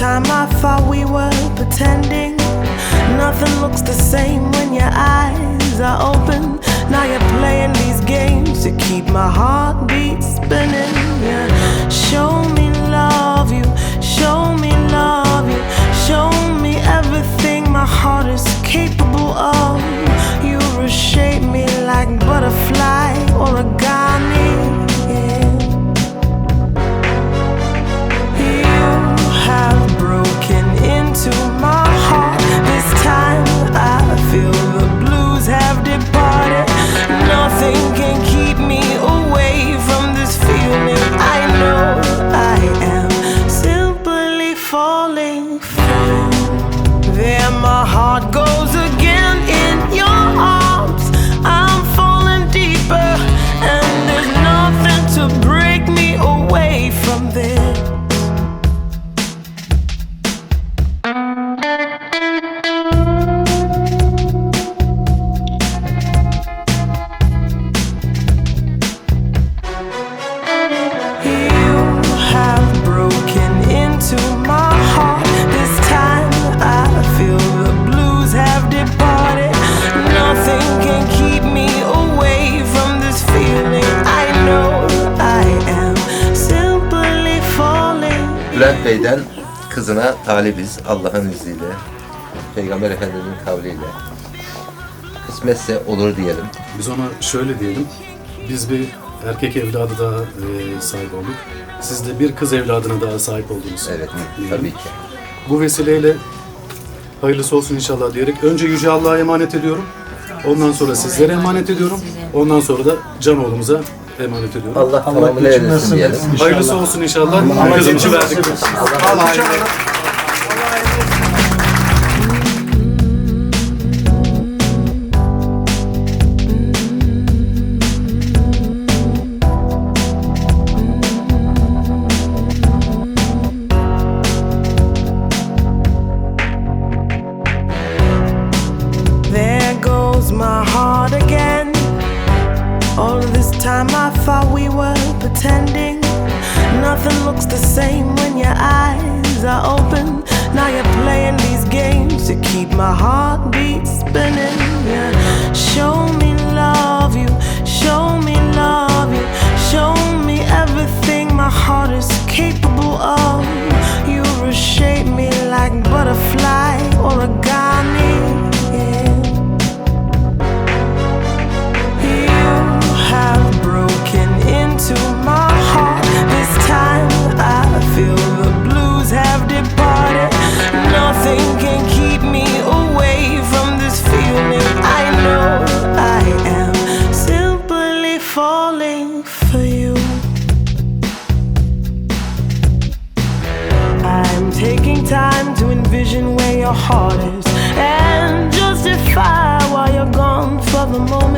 time I thought we were pretending. Nothing looks the same when your eyes are open. Falling for. There, my heart goes Bey'den kızına talibiz Allah'ın izniyle. Peygamber Efendimiz'in kavliyle. Kısmetse olur diyelim. Biz ona şöyle diyelim. Biz bir erkek evladı daha e, sahip olduk. Siz de bir kız evladına daha sahip oldunuz. Evet, diyelim. tabii ki. Bu vesileyle hayırlısı olsun inşallah diyerek önce Yüce Allah'a emanet ediyorum. Ondan sonra sizlere emanet ediyorum. Ondan sonra da Can oğlumuza emanet ediyorum. Allah tamamını eylesin diyelim. Hayırlısı olsun inşallah. Kızımızı verdik. There goes my heart again. All of this time I thought we were pretending. Nothing looks the same when your eyes are open. Now you're playing these games to keep my heartbeat spinning. Yeah. Show me your heart is and justify why you're gone for the moment.